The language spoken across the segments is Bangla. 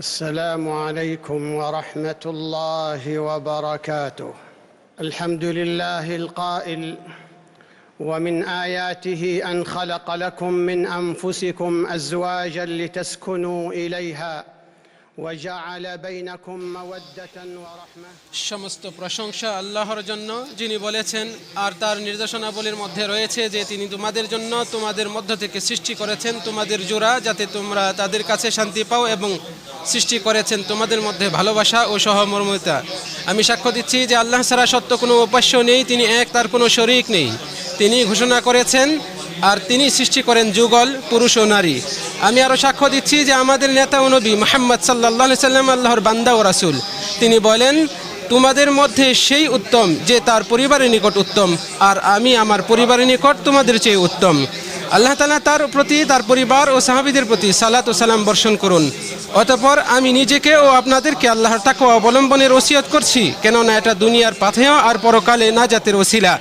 السلام عليكم ورحمة الله وبركاته. الحمد لله القائل ومن آياته أن خلق لكم من أنفسكم أزواجا لتسكنوا إليها. সমস্ত প্রশংসা আল্লাহর জন্য, যিনি বলেছেন, আর তার নির্দেশনাবলীর মধ্যে রয়েছে যে তিনি তোমাদের জন্য তোমাদের মধ্য থেকে সৃষ্টি করেছেন, তোমাদের জোড়া, যাতে তোমরা তাদের কাছে শান্তি পাও এবং সৃষ্টি করেছেন তোমাদের মধ্যে ভালোবাসা ও সহমর্মিতা। আমি সাক্ষ্য দিচ্ছি যে আল্লাহ ছাড়া সত্য কোনো উপাস্য নেই, তিনি এক, তার কোনো শরিক নেই। তিনি ঘোষণা করেছেন আর তিনি সৃষ্টি করেন যুগল, পুরুষ ও নারী। আমি আরও সাক্ষ্য দিচ্ছি যে আমাদের নেতা নবী মোহাম্মদ সাল্লাহ সাল্লাম আল্লাহর বান্দা ও রাসুল। তিনি বলেন, তোমাদের মধ্যে সেই উত্তম যে তার পরিবারের নিকট উত্তম, আর আমি আমার পরিবারের নিকট তোমাদের চেয়ে উত্তম। আল্লাহ তালা তার প্রতি, তার পরিবার ও সাহাবিদের প্রতি সালাত ও সালাম বর্ষণ করুন। অতপর আমি নিজেকে ও আপনাদেরকে আল্লাহর তাকে অবলম্বনের ওসিয়ত করছি, কেননা এটা দুনিয়ার পাথেয় আর পরকালে না জাতের ওসিলা।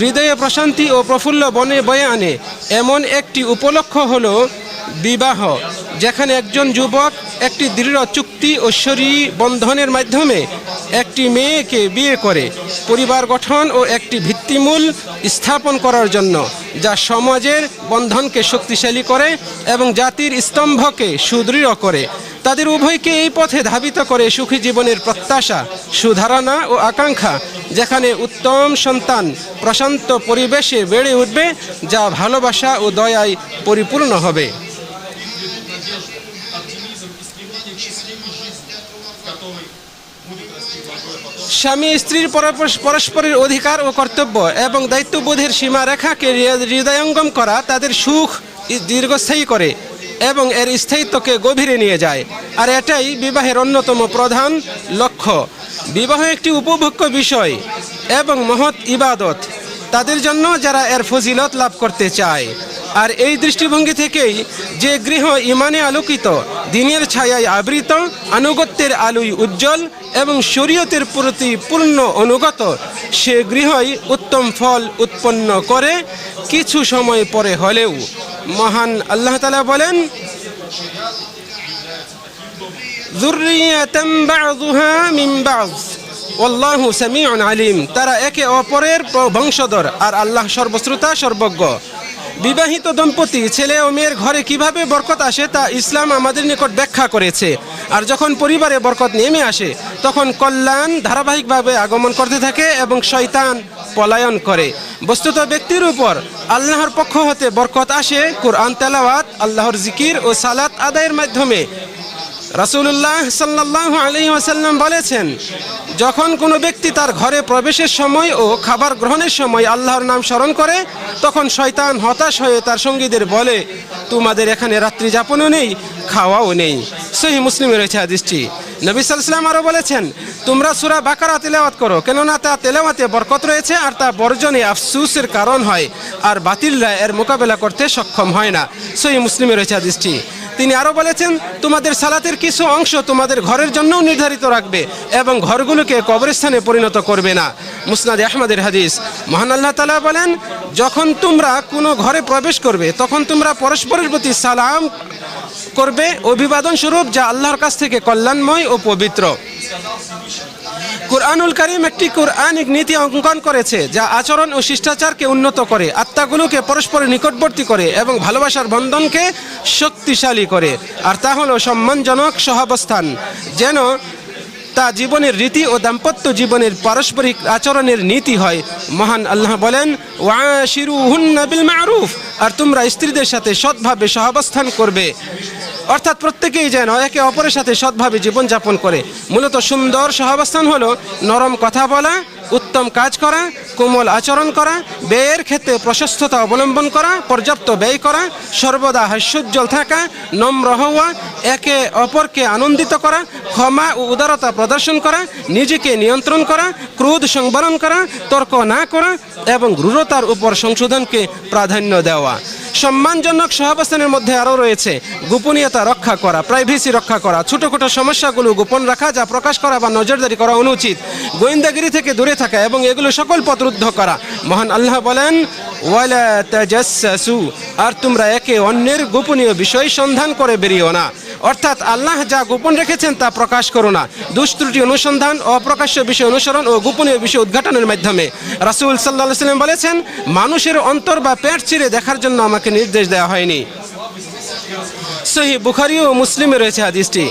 হৃদয়ে প্রশান্তি ও প্রফুল্ল বনে বয়ে আনে, এমন একটি উপলক্ষ হল বিবাহ, যেখানে একজন যুবক একটি দৃঢ় চুক্তি ও শরী বন্ধনের মাধ্যমে একটি মেয়েকে বিয়ে করে পরিবার গঠন ও একটি ভিত্তিমূল স্থাপন করার জন্য, যা সমাজের বন্ধনকে শক্তিশালী করে এবং জাতির স্তম্ভকে সুদৃঢ় করে। তাদের উভয়কে এই পথে ধাবিত করে সুখী জীবনের প্রত্যাশা, সুধারণা ও আকাঙ্ক্ষা, যেখানে উত্তম সন্তান প্রশান্ত পরিবেশে বেড়ে উঠবে, যা ভালোবাসা ও দয়ায় পরিপূর্ণ হবে। স্বামী স্ত্রীর পরস্পরের অধিকার ও কর্তব্য এবং দায়িত্ববোধের সীমারেখাকে হৃদয়ঙ্গম করা তাদের সুখ দীর্ঘস্থায়ী করে এবং এর স্থায়িত্বকে গভীরে নিয়ে যায়। আর এটাই বিবাহের অন্যতম প্রধান লক্ষ্য। বিবাহ একটি উপভোগ্য বিষয় এবং মহৎ ইবাদত। তাদের জন্য যারা এর ফজিলত লাভ করতে চায়। আর এই দৃষ্টিভঙ্গি থেকেই যে গৃহ ইমানে আলোকিত দিনের ছায়ায় আবৃত, আনুগত্যের আলোয় উজ্জ্বল এবং শরীয়তের প্রতি পূর্ণ অনুগত। সে গৃহই উত্তম ফল উৎপন্ন করে, কিছু সময় পরে হলেও। মহান আল্লাহ তালা বলেন আলিম। তারা একে অপরের বংশধর আর আল্লাহ সর্বশ্রোতা, সর্বজ্ঞ। বিবাহিত দম্পতি, ছেলে ও মেয়ের ঘরে কীভাবে বরকত আসে তা ইসলাম আমাদের নিকট ব্যাখ্যা করেছে। আর যখন পরিবারে বরকত নেমে আসে, তখন কল্যাণ ধারাবাহিকভাবে আগমন করতে থাকে এবং শয়তান পলায়ন করে। বস্তুত ব্যক্তির উপর আল্লাহর পক্ষ হতে বরকত আসে, কোরআন তেলাওয়াত, আল্লাহর জিকির ও সালাত আদায়ের মাধ্যমে। রাসূলুল্লাহ সাল্লাহ আলী ওয়াসাল্লাম বলেছেন, যখন কোনো ব্যক্তি তার ঘরে প্রবেশের সময় ও খাবার গ্রহণের সময় আল্লাহর নাম স্মরণ করে, তখন শয়তান হতাশ হয়ে তার সঙ্গীদের বলে, তোমাদের এখানে রাত্রি যাপনও নেই, খাওয়াও নেই। সহি মুসলিমে রয়েছে হাদিসটি। নবী সাল্লাম আরও বলেছেন, তোমরা সুরা বাকারা তেলাওয়াত করো, কেননা তা তেলাওয়াতে বরকত রয়েছে আর তা বর্জনে আফসুসের কারণ হয়, আর বাতিলরা এর মোকাবেলা করতে সক্ষম হয় না। সহি মুসলিমে রয়েছে হাদিসটি। তিনি আরও বলেছেন, তোমাদের সালাতের কিছু অংশ তোমাদের ঘরের জন্যও নির্ধারিত রাখবে এবং ঘরগুলোকে কবরস্থানে পরিণত করবে না। মুসনাদ আহমদের হাদিস। মহান আল্লাহ তালা বলেন, যখন তোমরা কোনো ঘরে প্রবেশ করবে, তখন তোমরা পরস্পরের প্রতি সালাম করবে। অভিবাদন স্বরূপ যা আল্লাহর কাছ থেকে কল্যাণময় ও পবিত্র। কুরআনুল করিম একটি কোরআনিক নীতি অঙ্কন করেছে, যা আচরণ ও শিষ্টাচারকে উন্নত করে, আত্মাগুলোকে পরস্পরের নিকটবর্তী করে এবং ভালোবাসার বন্ধনকে শক্তিশালী করে। আর তা হলো সম্মানজনক সহাবস্থান, যেন তা জীবনের রীতি ও দাম্পত্য জীবনের পারস্পরিক আচরণের নীতি হয়। মহান আল্লাহ বলেন ওয়াশিরু হুন্না বিল মারুফ আর তোমরা স্ত্রীদের সাথে সৎভাবে সহাবস্থান করবে। অর্থাৎ প্রত্যেকেই যেন একে অপরের সাথে সৎভাবে জীবনযাপন করে। মূলত সুন্দর সহাবস্থান হলো নরম কথা বলা, উত্তম কাজ করা, কোমল আচরণ করা, ব্যয়ের ক্ষেত্রে প্রশস্ততা অবলম্বন করা, পর্যাপ্ত ব্যয় করা, সর্বদা হাস্যোজ্জ্বল থাকা, নম্র হওয়া, একে অপরকে আনন্দিত করা, ক্ষমা ও উদারতা প্রদর্শন করা, নিজেকে নিয়ন্ত্রণ করা, ক্রোধ সংবরণ করা, তর্ক না করা এবং রূঢ়তার উপর সংশোধনকে প্রাধান্য দেওয়া। সম্মানজনক সহাবস্থানের মধ্যে আরও রয়েছে। গোপনীয়তা রক্ষা করা প্রাইভেসি রক্ষা করা, ছোটোখাটো সমস্যাগুলো গোপন রাখা যা প্রকাশ করা বা নজরদারি করা অনুচিত। গোয়েন্দাগিরি থেকে দূরে থাকা এবং এগুলো সকল পথ রুদ্ধ করা। মহান আল্লাহ বলেন আর তোমরা একে অন্যের গোপনীয় বিষয় সন্ধান করে বেরিও না। অর্থাৎ আল্লাহ যা গোপন রেখেছেন তা প্রকাশ করো না। দুষ্ত্রুটি অনুসন্ধান, অপ্রকাশ্য বিষয় অনুসরণ ও গোপনীয় বিষয় উদ্ঘাটনের মাধ্যমে। রাসূল সাল্লাহ সাল্লাম বলেছেন, মানুষের অন্তর বা পেট চিরে দেখার জন্য আমাকে নির্দেশ দেওয়া হয়নি। সহি বুখারি ও মুসলিমে রয়েছে হাদিসটি।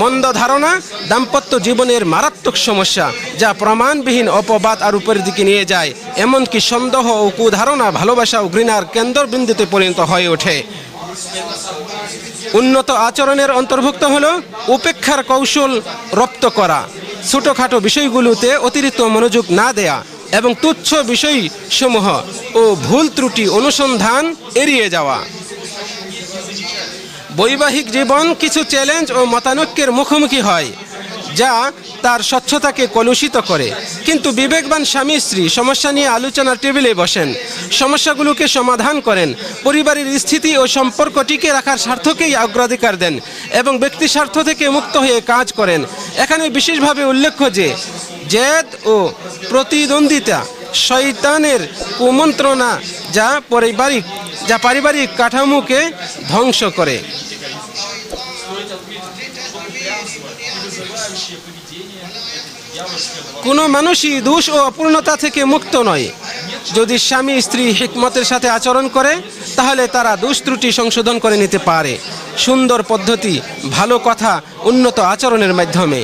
মন্দ ধারণা, দাম্পত্য জীবনের মারাত্মক সমস্যা, যা প্রমাণবিহীন অপবাদ আর উপরের দিকে নিয়ে যায়। এমনকি সন্দেহ ও কুধারণা, ভালোবাসা ও ঘৃণার কেন্দ্রবিন্দুতে পরিণত হয়ে ওঠে। উন্নত আচরণের অন্তর্ভুক্ত হলো উপেক্ষার কৌশল রপ্ত করা। ছোটোখাটো বিষয়গুলোতে অতিরিক্ত মনোযোগ না দেয়া। এবং তুচ্ছ বিষয়সমূহ ও ভুল ত্রুটি অনুসন্ধান এড়িয়ে যাওয়া। বৈবাহিক জীবন কিছু চ্যালেঞ্জ ও মতানৈক্যের মুখোমুখি হয়, যা তার স্বচ্ছতাকে কলুষিত করে। কিন্তু বিবেকবান স্বামী স্ত্রী সমস্যা নিয়ে আলোচনার টেবিলে বসেন। সমস্যাগুলোকে সমাধান করেন। পরিবারের স্থিতি ও সম্পর্ক টিকে রাখার স্বার্থকেই অগ্রাধিকার দেন এবং ব্যক্তি স্বার্থ থেকে মুক্ত হয়ে কাজ করেন। এখানে বিশেষভাবে উল্লেখ্য যে জেদ ও প্রতিদ্বন্দ্বিতা শৈতানের কুমন্ত্রণা যা পারিবারিক যা পারিবারিক কাঠামোকে ধ্বংস করে। কোনো মানুষই দোষ ও অপূর্ণতা থেকে মুক্ত নয়। যদি স্বামী স্ত্রী হিকমতের সাথে আচরণ করে, তাহলে তারা দোষ ত্রুটি সংশোধন করে নিতে পারে। সুন্দর পদ্ধতি, ভালো কথা উন্নত আচরণের মাধ্যমে।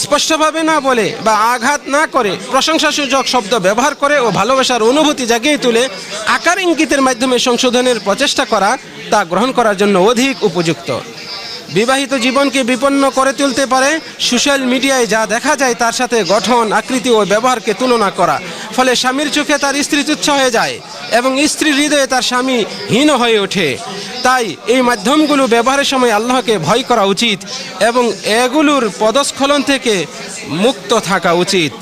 স্পষ্টভাবে না বলে বা আঘাত না করে প্রশংসাসূচক শব্দ ব্যবহার করে ও ভালোবাসার অনুভূতি জাগিয়ে তুলে আকার ইঙ্গিতের মাধ্যমে সংশোধনের প্রচেষ্টা করা, তা গ্রহণ করার জন্য অধিক উপযুক্ত। বিবাহিত জীবনকে বিপন্ন করে তুলতে পারে, সোশ্যাল মিডিয়ায় যা দেখা যায় তার সাথে গঠন, আকৃতি ও ব্যবহারকে তুলনা করা, ফলে স্বামীর চোখে তার স্ত্রী তুচ্ছ হয়ে যায়। এবং স্ত্রীর হৃদয়ে তার স্বামী হীন হয়ে ওঠে। তাই এই মাধ্যমগুলো ব্যবহারের সময় আল্লাহকে ভয় করা উচিত এবং এগুলোর পদস্খলন থেকে মুক্ত থাকা উচিত।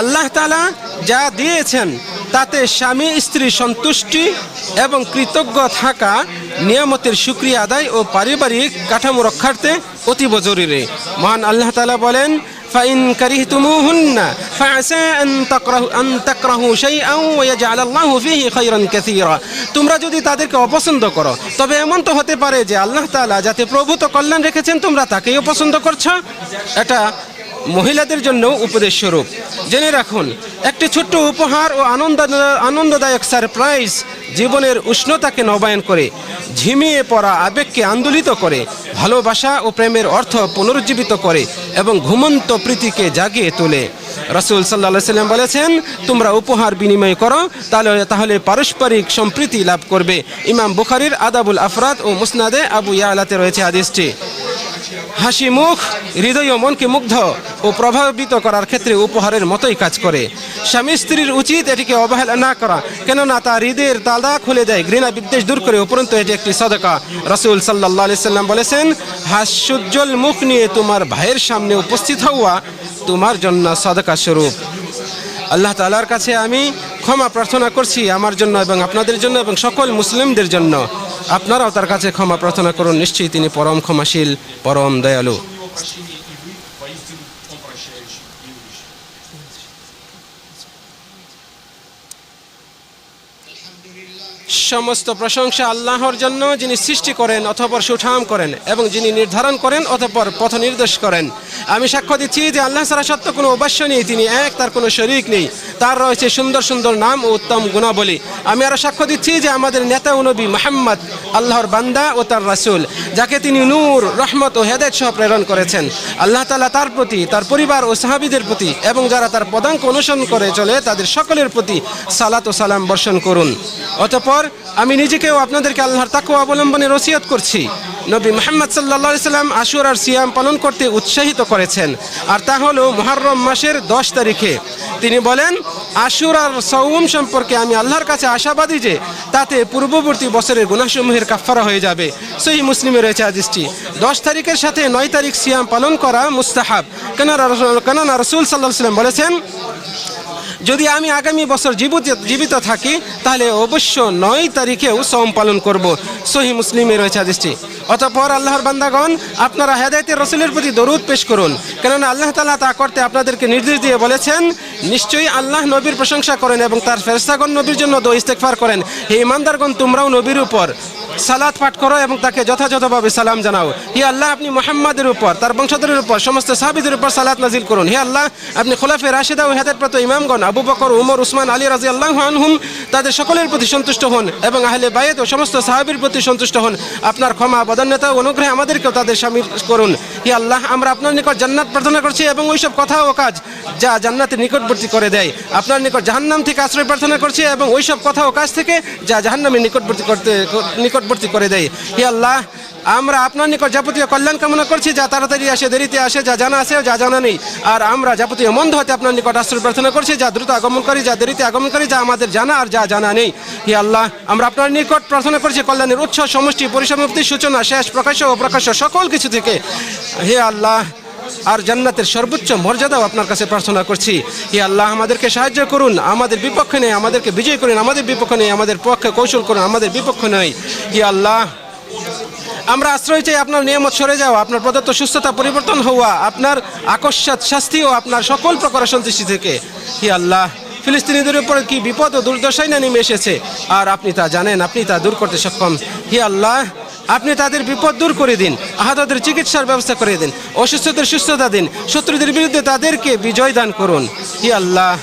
আল্লাহ তালা যা দিয়েছেন, তাতে স্বামী স্ত্রী সন্তুষ্টি এবং কৃতজ্ঞ থাকা নিয়ামতের সুক্রিয়া আদায় ও পারিবারিক কাঠামো রক্ষার্থে অতীব জরুরি। মহান আল্লাহ তালা বলেন, ফাইন কারিহতুমুহুন্না ফাআসা আন তাকরাহু আন তাকরাহু শাইআন ওয়া ইয়াজআল আল্লাহু ফীহি খায়রান তোমরা যদি তাদেরকে অপছন্দ করো, তবে এমন তো হতে পারে যে আল্লাহ তাআলা যাতে প্রভূত কল্যাণ রেখেছেন, তোমরা তাকেই অপছন্দ করছ। এটা মহিলাদের জন্য উপদেশ স্বরূপ। জেনে রাখুন, একটি ছোট্ট উপহার ও আনন্দ আনন্দদায়ক সারপ্রাইজ জীবনের উষ্ণতাকে নবায়ন করে, ঝিমিয়ে পড়া আবেগকে আন্দোলিত করে, ভালোবাসা ও প্রেমের অর্থ পুনরুজ্জীবিত করে এবং ঘুমন্ত প্রীতিকে জাগিয়ে তোলে। রসুল সাল্লাহ সাল্লাম বলেছেন, তোমরা উপহার বিনিময় করো, তাহলে তাহলে পারস্পরিক সম্প্রীতি লাভ করবে। ইমাম বুখারির আদাবুল আফরাদ ও মুসনাদে আবু ইয়ালাতে রয়েছে হাদিসটি। হাসি মুখ, হৃদয় ও মনকে মুগ্ধ ও প্রভাবিত করার ক্ষেত্রে উপহারের মতোই কাজ করে। স্বামী স্ত্রীর উচিত এটিকে অবহেলা না করা, কেননা তা হৃদয়ের তালা খুলে দেয়, ঘৃণা বিদ্বেষ দূর করে উপরন্ত এটি একটি সদকা। রসুল সাল্লাহ সাল্লাম বলেছেন, হাস্যোজ্জ্বল মুখ নিয়ে তোমার ভাইয়ের সামনে উপস্থিত হওয়া তোমার জন্য সদকা স্বরূপ। আল্লাহ তালার কাছে আমি ক্ষমা প্রার্থনা করছি আমার জন্য এবং আপনাদের জন্য এবং সকল মুসলিমদের জন্য। আপনারাও তার কাছে ক্ষমা প্রার্থনা করুন। নিশ্চয়ই তিনি পরম ক্ষমাশীল পরম দয়ালু। সমস্ত প্রশংসা আল্লাহর জন্য যিনি সৃষ্টি করেন অথপর সুঠাম করেন এবং যিনি নির্ধারণ করেন অতঃপর পথ নির্দেশ করেন। আমি সাক্ষ্য দিচ্ছি যে আল্লাহ ছাড়া সত্য কোনো উপাস্য নেই, তিনি এক, তার কোনো শরিক নেই। তার রয়েছে সুন্দর সুন্দর নাম ও উত্তম গুণাবলী। আমি আরও সাক্ষ্য দিচ্ছি যে আমাদের নেতা ও নবী মাহমদ আল্লাহর বান্দা ও তার রাসূল, যাকে তিনি নূর, রহমত ও হেদায়ত সহ প্রেরণ করেছেন। আল্লাহ তালা তার প্রতি, তার পরিবার ও সাহাবিদের প্রতি এবং যারা তার পদাঙ্ক অনুসরণ করে চলে, তাদের সকলের প্রতি সালাত ও সালাম বর্ষণ করুন। অতঃপর আমি নিজেকেও আপনাদেরকে আল্লাহর তাকুয়া অবলম্বনে রসিয়ত করছি। নবী মোহাম্মদ সাল্লা সাল্লাম আশুর আর সিয়াম পালন করতে উৎসাহিত করেছেন। আর তা হলো মহরম মাসের দশ তারিখে। তিনি বলেন আশুর আর সৌম সম্পর্কে আমি আল্লাহর কাছে আশাবাদী যে তাতে পূর্ববর্তী বছরের গুনাসমূহের কাফারা হয়ে যাবে। সেই মুসলিমে রয়েছে আজিজটি দশ তারিখের সাথে নয় তারিখ সিয়াম পালন করা মুস্তাহাব। কেননা কেননা রসুল সাল্লাহ সাল্লাম বলেছেন যদি আমি আগামী বছর জীবিত জীবিত থাকি, তাহলে অবশ্য নয় তারিখেও সোম পালন করব। সহি মুসলিমে রয়েছে আদেশটি অতঃপর আল্লাহর বান্দাগণ, আপনারা হেদায়তের রসুলের প্রতি দরুদ পেশ করুন। কেননা আল্লাহ তালা তা করতে আপনাদেরকে নির্দেশ দিয়ে বলেছেন, নিশ্চয়ই আল্লাহ নবীর প্রশংসা করেন এবং তার ফেরস্তাগণ নবীর জন্য দো ইস্তেকফার করেন। হে ইমানদারগণ, তোমরাও নবীর উপর সালাত পাঠ করো এবং তাকে যথাযথভাবে সালাম জানাও। হে আল্লাহ, আপনি মোহাম্মদের উপর, তার বংশধরের উপর, সমস্ত সাহাবিদের উপর সালাত নাজিল করুন। হে আল্লাহ, আপনি খোলাফে রাশেদা ও হেদায়তপ্রাপ্ত ইমামগণ, আবু বকর, উমর, উসমান, আলী রাজি আল্লাহ আনহুম, তাদের সকলের প্রতি সন্তুষ্ট হন এবং আহলে বায়েত ও সমস্ত সাহাবির প্রতি সন্তুষ্ট হন। আপনার ক্ষমা, বদান্যতা অনুগ্রহে আমাদেরকেও তাদের সামিল করুন। হে আল্লাহ, আমরা আপনার নিকট জান্নাত প্রার্থনা করছি এবং ওইসব কথা ও কাজ যা জান্নাতের নিকটবর্তী করে দেয়। আপনার নিকট জাহান্নাম থেকে আশ্রয় প্রার্থনা করছি এবং ওইসব কথা ও কাজ থেকে যা জাহান্নামের নিকটবর্তী করতে নিকটবর্তী করে দেয়। হে আল্লাহ, আমরা আপনার নিকট যাবতীয় কল্যাণ কামনা করছি, যা তাড়াতাড়ি আসে, দেরিতে আসে, যা জানা আছে, যা জানা নেই। আর আমরা যাবতীয় মন্দ হতে আপনার নিকট আশ্রয় প্রার্থনা করছি, যা দ্রুত আগমন করি, যা দেরিতে আগমন করি, যা আমাদের জানা আর যা জানা নেই। হে আল্লাহ, আমরা আপনার নিকট প্রার্থনা করছি, কল্যাণের উৎস, সমষ্টি পরিসমাপ্তির সূচনা, শেষ প্রকাশ্য ও প্রকাশ্য সকল কিছু থেকে। হে আল্লাহ আর জান্নাতের সর্বোচ্চ মর্যাদাও আপনার কাছে প্রার্থনা করছি। হে আল্লাহ, আমাদেরকে সাহায্য করুন, আমাদের বিপক্ষে নেই, আমাদেরকে বিজয় করুন, আমাদের বিপক্ষে নেই, আমাদের পক্ষে কৌশল করুন, আমাদের বিপক্ষে নেই হে আল্লাহ, আমরা আশ্রয় চাই আপনার নিয়ামত সরে যাওয়া আপনার প্রদত্ত সুস্থতা পরিবর্তন হওয়া, আপনার আকস্মাত শাস্তি ও আপনার সকল প্রকার সন্তুষ্টি থেকে। হি আল্লাহ, ফিলিস্তিনিদের উপর কি বিপদ ও দুর্দশাই না নেমে এসেছে? আর আপনি তা জানেন, আপনি তা দূর করতে সক্ষম। হি আল্লাহ আপনি তাদের বিপদ দূর করে দিন, আহতদের চিকিৎসার ব্যবস্থা করে দিন, অসুস্থদের সুস্থতা দিন, শত্রুদের বিরুদ্ধে তাদেরকে বিজয় দান করুন। হি আল্লাহ,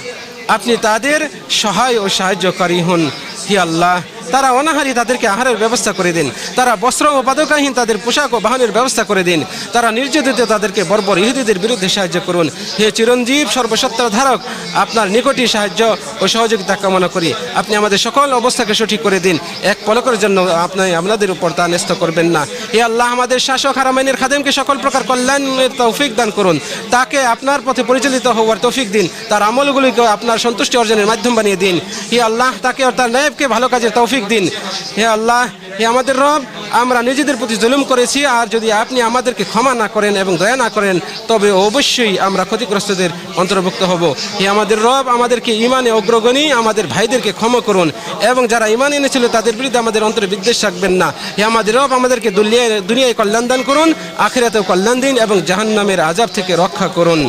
আপনি তাদের সহায় ও সাহায্যকারী হন। হি আল্লাহ তারা অনাহারি তাদেরকে আহারের ব্যবস্থা করে দিন। তারা বস্ত্র ও পাদকাহীন তাদের পোশাক ও বাহনের ব্যবস্থা করে দিন। তারা নির্যাতিত তাদেরকে বর্বর ইহুদিদের বিরুদ্ধে সাহায্য করুন। হে চিরঞ্জীব সর্বসত্তার ধারক, আপনার নিকটই সাহায্য ও সহযোগিতা কামনা করি। আপনি আমাদের সকল অবস্থাকে সঠিক করে দিন। এক পলকের জন্য আপনি আপনাদের উপর তা ন্যস্ত করবেন না। হে আল্লাহ, আমাদের শাসক হারামাইনের খাদেমকে সকল প্রকার কল্যাণের তৌফিক দান করুন। তাকে আপনার পথে পরিচালিত হওয়ার তৌফিক দিন। তার আমলগুলিকে আপনার সন্তুষ্টি অর্জনের মাধ্যম বানিয়ে দিন। হে আল্লাহ, তাকে তার নায়েবকে ভালো কাজের তৌফিক দিন। হে আল্লাহ, হে আমাদের রব, আমরা নিজেদের প্রতি জুলুম করেছি, আর যদি আপনি আমাদেরকে ক্ষমা না করেন এবং দয়া না করেন, তবে অবশ্যই আমরা ক্ষতিগ্রস্তদের অন্তর্ভুক্ত হব। হে আমাদের রব, আমাদেরকে ইমানে অগ্রগণী, আমাদের ভাইদেরকে ক্ষমা করুন, এবং যারা ইমান এনেছিল, তাদের বিরুদ্ধে আমাদের অন্তরে বিদ্বেষ রাখবেন না। হে আমাদের রব, আমাদেরকে দুনিয়ায় দুনিয়ায় কল্যাণ দান করুন, আখেরাতেও কল্যাণ দিন, এবং জাহান্নামের আজাব থেকে রক্ষা করুন।